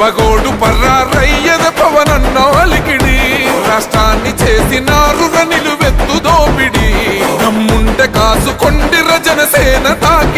పగోడు పర్రారయ్యద పవనన్న అలికిడి. రాష్ట్రాన్ని చేసినారుర నిలువెత్తు దోపిడి. నమ్ముంటే కాసుకొండిర రజనసేన తాకి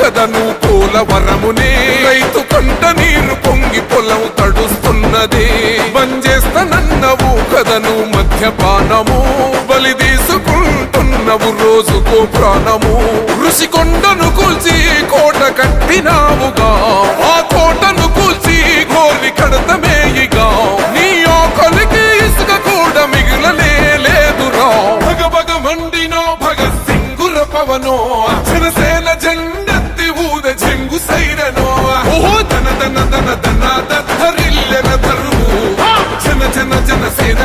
కదను పోలవరమునే రైతు కంట నీరు పొంగి పొలం తడుస్తున్నది. బంజేస్తనన్నవు కదను మధ్యపానము. బలి తీసుకుంటున్నవు రోజుకో ప్రాణము. ఋషికొండను కూల్చి కోట కట్టినావుగా. ఆ కోటను కూల్చి గోలి కడతమేయిగా నీ ఆకలికి ఇసుక కూడా మిగిలనే లేదురా. భగ భగ మండినో భగత్ సింగుల పవనో. జన ధన ధరిల్లెన ధరువు జన జన జన సేన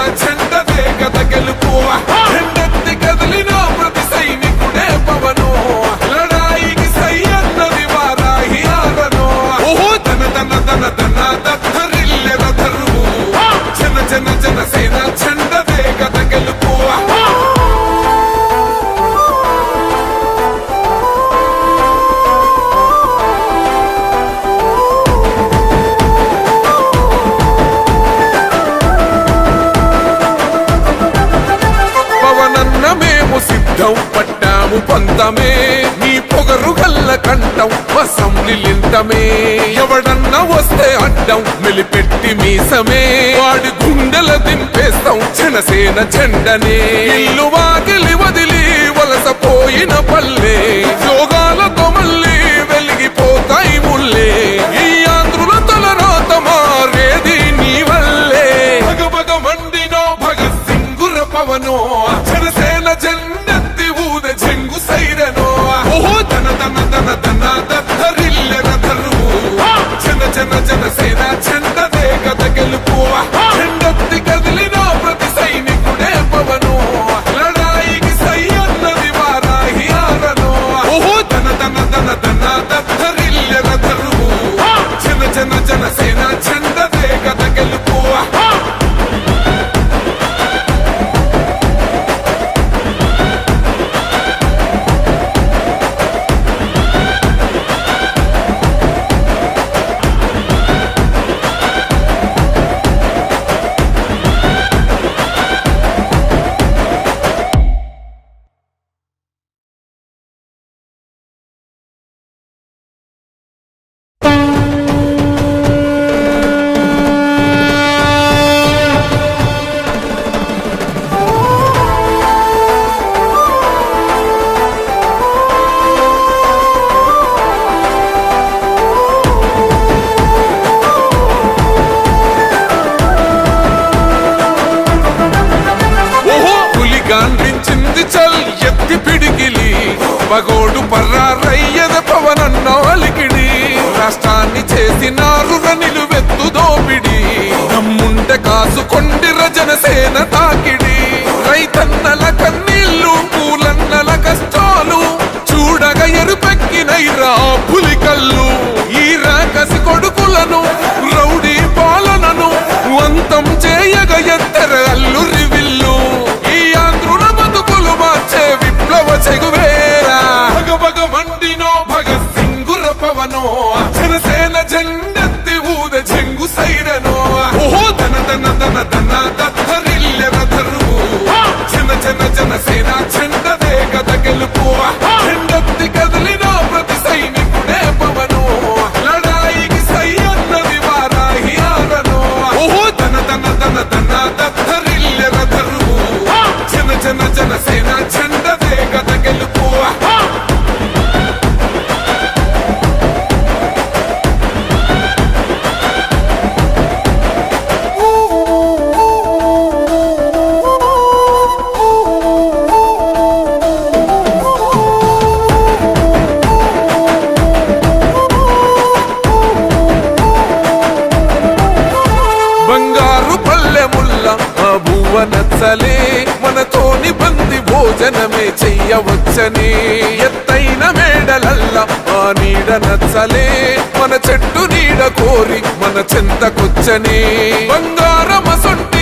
అందమే నీ పొగరు గల్ల కంఠం అసెంబ్లీ నింతమే ఎవడన్నా వస్తే అడ్డం మెలిపెట్టి మీసమే. వాడి గుండెల దింపేస్తాం జనసేన చెండనే ఇల్లు వాకిలి వదిలి వలసపోయిన పల్లె. యోగాలతో చల్ ఎత్తి పిడికిలి పగోడు పర్రారయ్యద పవనన్న అలికిడి రాష్ట్రాన్ని చేసినారు నిలువెత్తు దోపిడి నమ్ముంటే రజన జనసేన తాకిడి రైతన్నల చెంగు సైరనో ఓహో దన దన దన దన దత్తరిల్లెర దరువు జన జన జనసేన చెండదే గద గెలుపు చెండెత్తి కదిలిన ప్రతి సైనికుడే పవను లడాయికి సై అన్నది వారాహి ఆరను ఓహో దన దన దన దన దత్తరిల్లెర దరువు బువ్వ మనతో నిబంది భోజనమే చెయ్యవచ్చని. ఎత్తైన మేడలల్ల ఆ నీడ నచ్చలే. మన చెట్టు నీడ కోరి మన చెంతకొచ్చని. బంగారమసొంటి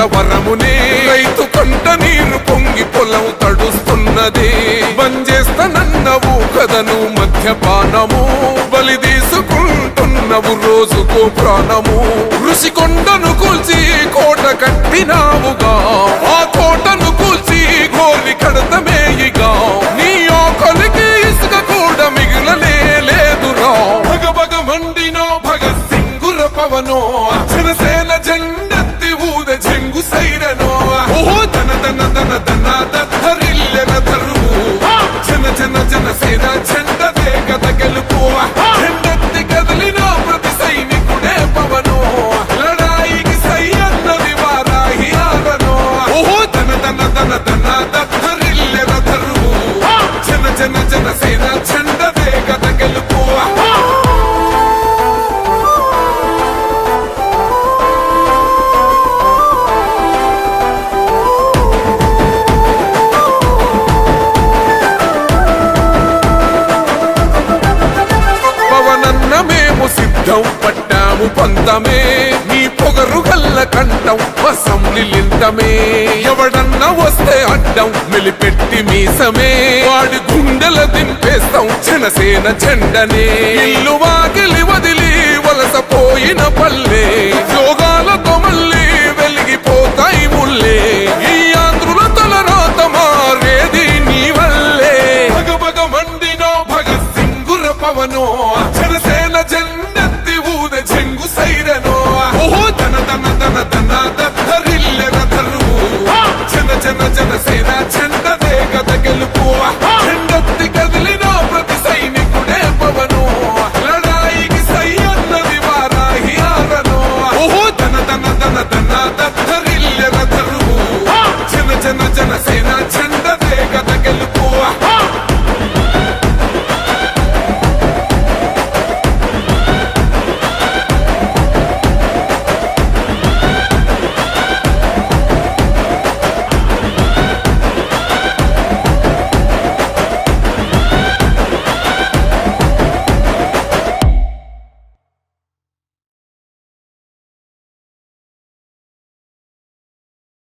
పోలవరమునే రైతు కంట నీరు పొంగి పొలం తడుస్తున్నది. బంజేస్తనన్నవు కదను మధ్యపానము. బలి తీసుకుంటున్నవు రోజుకు ప్రాణము. ఋషికొండను కూల్చి కోట కట్టినావుగా. ఆ కోటను కూల్చి గోలి కడతమేయిగా నీ ఆకలికి ఇసుక కూడా మిగిలనే లేదురా. భగ భగ మండినో భగత్ సింగుర పవనో మేము పట్టాము పంతమే. నీ పొగరు గల్ల కంఠం అసెంబ్లీలింతమే ఎవడన్నా వస్తే అడ్డం మెలిపెట్టి మీసమే. వాడి గుండెల దింపేస్తాం జనసేన జెండనే. ఇల్లు వాకిలి వదిలి వలసపోయిన పల్లె. యోగాలతో మళ్ళీ